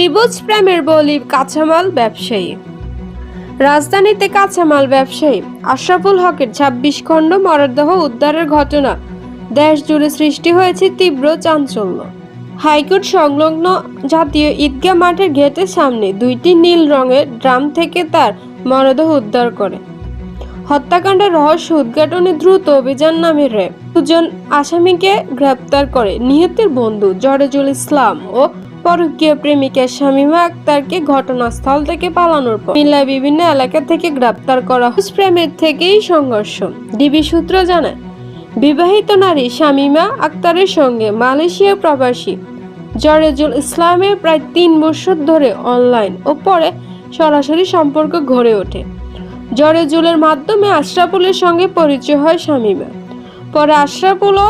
ত্রিভুজ প্রেমের বলি কাঁচামাল ব্যবসায়ী। রাজধানীতে কাঁচামাল ব্যবসায়ী আশরাফুল হকের ছাব্বিশ খণ্ড মরদেহ উদ্ধারের ঘটনা। দেশ জুড়ে সৃষ্টি হয়েছে তীব্র চাঞ্চল্য। হাইকোর্ট সংলগ্ন জাতীয় ঈদগাহ মাঠের গেটের সামনে দুইটি নীল রঙের ড্রাম থেকে তার মরদেহ উদ্ধার করে। হত্যাকাণ্ডের রহস্য উদ্ঘাটনে দ্রুত অভিযান নামে র্যাব। দুজন আসামিকে গ্রেপ্তার করে নিহতের বন্ধু জরেজুল ইসলাম ও পরকীয় প্রেমিকা শামীমা আক্তারকে ঘটনাস্থল থেকে পালানোর পর মিল্লায় বিভিন্ন এলাকা থেকে গ্রেপ্তার করা হয়। প্রেমের থেকেই সংঘর্ষ। ডিবি সূত্র জানায়, বিবাহিত নারী শামীমা আক্তারের সঙ্গে মালয়েশিয়া প্রবাসী জরেজুল ইসলামের প্রায় তিন বছর ধরে অনলাইন ও পরে সরাসরি সম্পর্ক গড়ে ওঠে। জরেজুলের মাধ্যমে আশরাফুলের সঙ্গে পরিচয় হয় শামীমা পরে আশরাফুল ও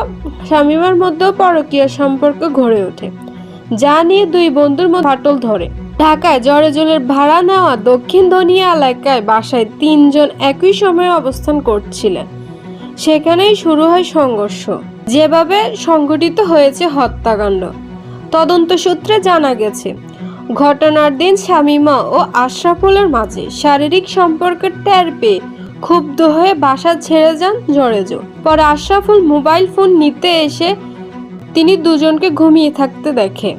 শামীমার মধ্যেও পরকীয় সম্পর্ক গড়ে ওঠে। যা নিয়ে দুই বন্ধুর মধ্যে ফাটল ধরে। ঢাকায় জরেজুলের ভাড়া নেওয়া দক্ষিণ ধনিয়া এলাকায় বাসায় তিনজন একই সময়ে অবস্থান করছিলেন। সেখানেই শুরু হয় সংঘর্ষ। যেভাবে সংঘটিত হয়েছে হত্যাকাণ্ড, তদন্ত সূত্রে জানা গেছে, ঘটনার দিন শামীমা ও আশরাফুলের মাঝে শারীরিক সম্পর্কের টের পেয়ে ক্ষুব্ধ হয়ে বাসা ছেড়ে যান জরেজো পরে আশরাফুল মোবাইল ফোন নিতে এসে তিনি দুজনকে ঘুমিয়ে থাকতে দেখে।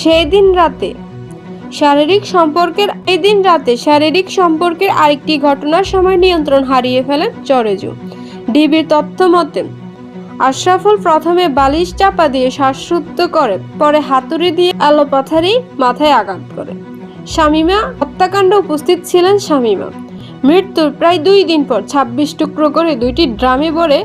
সেই দিন রাতে শারীরিক সম্পর্কের এই দিন রাতে শারীরিক সম্পর্কের আরেকটি ঘটনার সময় নিয়ন্ত্রণ হারিয়ে ফেলেন জরেজু ডিবির তথ্য মতে, আশরাফুল প্রথমে বালিশ চাপা দিয়ে শ্বাসরুদ্ধ করে, পরে হাতুড়ি দিয়ে আলোপাথারি মাথায় আঘাত করে। শামীমা হত্যাকাণ্ড উপস্থিত ছিলেন শামীমা। মৃত্যুর প্রায় দুই দিন পর ছাব্বিশ টুকরো করে দুইটি ড্রামে ভরে